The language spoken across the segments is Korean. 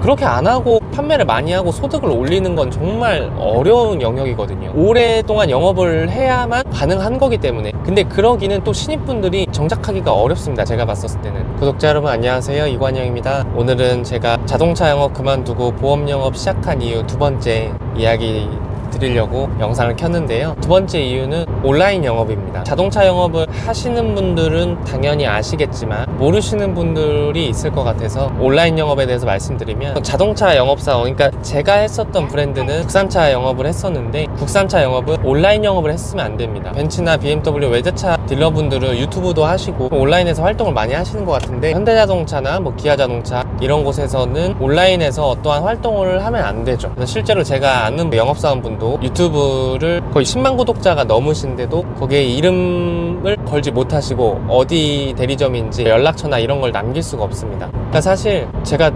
그렇게 안 하고 판매를 많이 하고 소득을 올리는 건 정말 어려운 영역이거든요. 오랫동안 영업을 해야만 가능한 거기 때문에. 근데 그러기는 또 신입분들이 정착하기가 어렵습니다. 제가 봤었을 때는. 구독자 여러분 안녕하세요. 이관영입니다. 오늘은 제가 자동차 영업 그만두고 보험 영업 시작한 이유 두 번째 이야기 드리려고 영상을 켰는데요. 두 번째 이유는 온라인 영업입니다. 자동차 영업을 하시는 분들은 당연히 아시겠지만 모르시는 분들이 있을 것 같아서 온라인 영업에 대해서 말씀드리면 자동차 영업사원, 그러니까 제가 했었던 브랜드는 국산차 영업을 했었는데 국산차 영업은 온라인 영업을 했으면 안 됩니다. 벤츠나 BMW 외제차 딜러분들은 유튜브도 하시고 온라인에서 활동을 많이 하시는 것 같은데 현대자동차나 뭐 기아자동차 이런 곳에서는 온라인에서 어떠한 활동을 하면 안 되죠. 실제로 제가 아는 영업사원분 도 유튜브를 거의 10만 구독자가 넘으신데도 거기에 이름을 걸지 못하시고 어디 대리점인지 연락처나 이런 걸 남길 수가 없습니다. 그러니까 사실 제가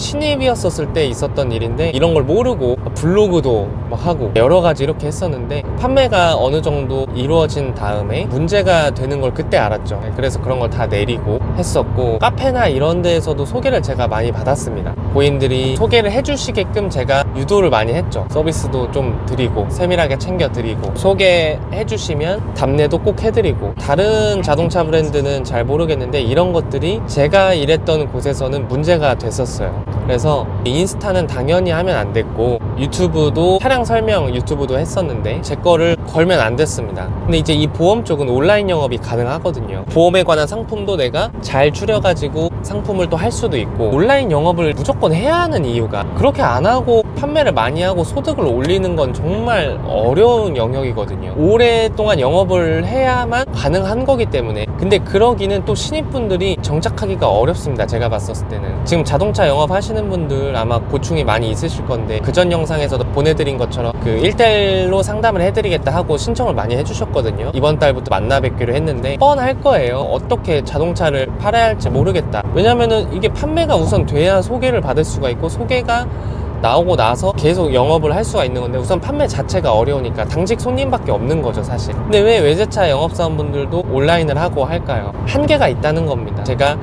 신입이었었을 때 있었던 일인데 이런 걸 모르고 블로그도 막 하고 여러 가지 이렇게 했었는데 판매가 어느 정도 이루어진 다음에 문제가 되는 걸 그때 알았죠. 그래서 그런 걸 다 내리고 했었고 카페나 이런 데에서도 소개를 제가 많이 받았습니다. 고인들이 소개를 해주시게끔 제가 유도를 많이 했죠. 서비스도 좀 드리고 세밀하게 챙겨드리고 소개해주시면 답례도 꼭 해드리고 다른 자동차 브랜드는 잘 모르겠는데 이런 것들이 제가 일했던 곳에서는 문제가 됐었어요. 그래서 인스타는 당연히 하면 안 됐고 유튜브도 차량 설명 유튜브도 했었는데 제 거를 걸면 안 됐습니다. 근데 이제 이 보험 쪽은 온라인 영업이 가능하거든요. 보험에 관한 상품도 내가 잘 추려가지고 상품을 또 할 수도 있고 온라인 영업을 무조건 해야 하는 이유가 그렇게 안 하고 판매를 많이 하고 소득을 올리는 건 정말 어려운 영역이거든요. 오랫동안 영업을 해야만 가능한 거기 때문에 근데 그러기는 또 신입분들이 정착하기가 어렵습니다. 제가 봤었을 때는 지금 자동차 영업 하시는 분들 아마 고충이 많이 있으실 건데 그전 영상에서도 보내드린 것처럼 그 1대1로 상담을 해드리겠다 하고 신청을 많이 해주셨거든요. 이번 달부터 만나 뵙기로 했는데 뻔할 거예요. 어떻게 자동차를 팔아야 할지 모르겠다. 왜냐면은 이게 판매가 우선 돼야 소개를 받을 수가 있고 소개가 나오고 나서 계속 영업을 할 수가 있는 건데 우선 판매 자체가 어려우니까 당직 손님밖에 없는 거죠 사실 근데 왜 외제차 영업사원분들도 온라인을 하고 할까요? 한계가 있다는 겁니다 제가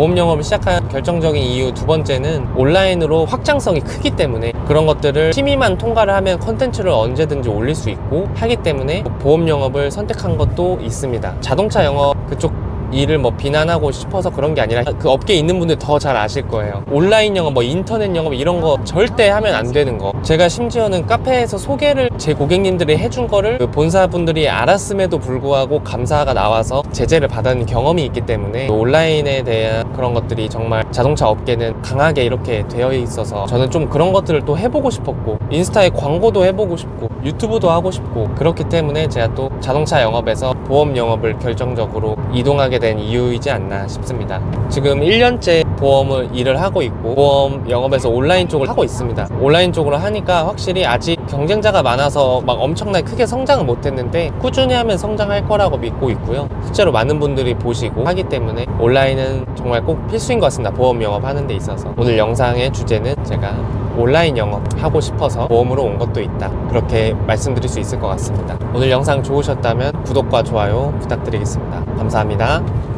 보험 영업을 시작한 결정적인 이유 두 번째는 온라인으로 확장성이 크기 때문에 그런 것들을 심의만 통과를 하면 컨텐츠를 언제든지 올릴 수 있고 하기 때문에 보험 영업을 선택한 것도 있습니다. 자동차 영업 그쪽 일을 뭐 비난하고 싶어서 그런 게 아니라 그 업계에 있는 분들 더 잘 아실 거예요. 온라인 영업, 뭐 인터넷 영업 이런 거 절대 하면 안 되는 거. 제가 심지어는 카페에서 소개를 제 고객님들이 해준 거를 그 본사분들이 알았음에도 불구하고 감사가 나와서 제재를 받은 경험이 있기 때문에 온라인에 대한 그런 것들이 정말 자동차 업계는 강하게 이렇게 되어 있어서 저는 좀 그런 것들을 또 해보고 싶었고 인스타에 광고도 해보고 싶고 유튜브도 하고 싶고 그렇기 때문에 제가 또 자동차 영업에서 보험 영업을 결정적으로 이동하게 된 이유이지 않나 싶습니다. 지금 1년째 보험을 일을 하고 있고 보험 영업에서 온라인 쪽을 하고 있습니다. 온라인 쪽으로 하니까 확실히 아직 경쟁자가 많아서 막 엄청나게 크게 성장은 못했는데 꾸준히 하면 성장할 거라고 믿고 있고요. 실제로 많은 분들이 보시고 하기 때문에 온라인은 정말 꼭 필수인 것 같습니다. 보험 영업 하는 데 있어서 오늘 영상의 주제는 제가 온라인 영업 하고 싶어서 보험으로 온 것도 있다. 그렇게 말씀드릴 수 있을 것 같습니다. 오늘 영상 좋으셨다면 구독과 좋아요 부탁드리겠습니다. 감사합니다.